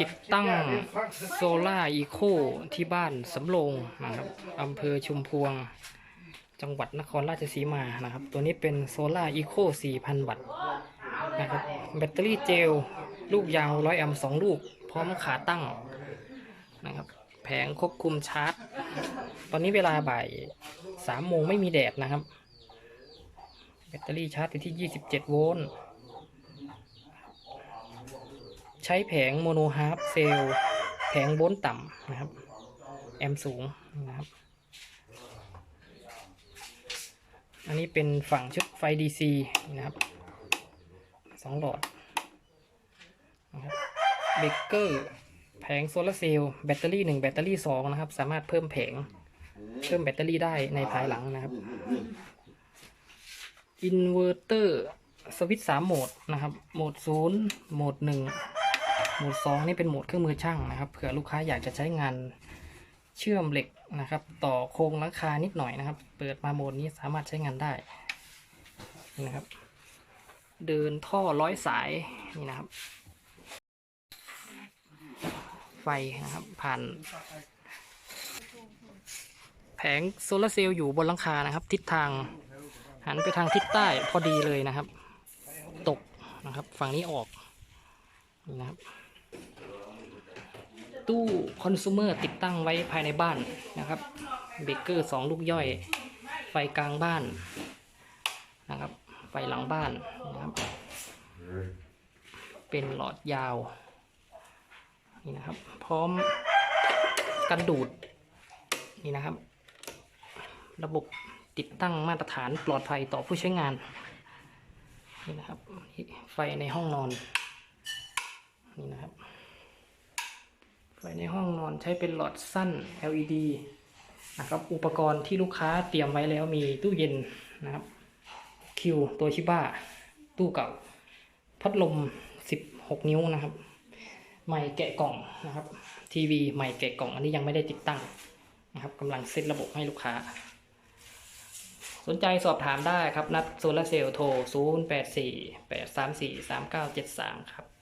ติดตั้งโซล่าอีโคที่บ้านสำโรงนะครับอำเภอชุมพวง จังหวัดนครราชสีมานะครับ ตัวนี้เป็นโซล่าอีโค4,000 วัตต์นะครับแบตเตอรี่เจล ลูกยาว 100 แอมป์2ลูก พร้อมขาตั้งนะครับแผงควบคุมชาร์จ ตอนนี้เวลาบ่าย3โมงไม่มีแดดนะครับ แบตเตอรี่ชาร์จอยู่ที่ 27 โวลต์ ใช้แผงโมโนฮาร์ฟเซลแผงโวลต์ต่ำนะครับ แอมสูงนะครับ อันนี้เป็นฝั่งชุดไฟ DC นะครับสองหลอดนะครับเบรกเกอร์แผงโซลาร์เซลล์แบตเตอรี่หนึ่งแบตเตอรี่สองนะครับ สามารถเพิ่มแผงเพิ่มแบตเตอรี่ได้ในภายหลังนะครับอินเวอร์เตอร์สวิตช์สามโหมดนะครับ โหมดศูนย์โหมดหนึ่ง หมดสองนี่เป็นโหมดเครื่องมือช่างนะครับเผื่อลูกค้าอยากจะใช้งานเชื่อมเหล็กนะครับ ต่อโครงหลังคานิดหน่อยนะครับ เปิดมาโหมดนี้สามารถใช้งานได้นี่นะครับ เดินท่อร้อยสายนี่นะครับ ไฟนะครับผ่านแผงโซลาร์เซลล์อยู่บนหลังคานะครับ ทิศทางหันไปทางทิศใต้พอดีเลยนะครับ ตกนะครับ ฝั่งนี้ออกนี่นะครับ ตู้คอน sumer ติดตั้งไว้ภายในบ้านนะครับเบเกอร์สองลูกย่อย ไฟกลางบ้านนะครับ ไฟหลังบ้านนะครับ เป็นหลอดยาวนี่นะครับ พร้อมกันดูดนี่นะครับ ระบบติดตั้งมาตรฐานปลอดภัยต่อผู้ใช้งานนี่นะครับไฟในห้องนอนนี่นะครับ ไฟในห้องนอนใช้เป็นหลอดสั้น LED นะครับอุปกรณ์ที่ลูกค้าเตรียมไว้แล้วมีตู้เย็นนะครับคิวตัวชิบ้าตู้เก่า พัดลม 16 นิ้วนะครับใหม่แกะกล่องนะครับทีวีใหม่แกะกล่องอันนี้ยังไม่ได้ติดตั้งนะครับกำลังเซตระบบให้ลูกค้า สนใจสอบถามได้ครับ นัดโซลาเซลล์โทร 0 8 4 8 3 4 3 9 7 3 ครับ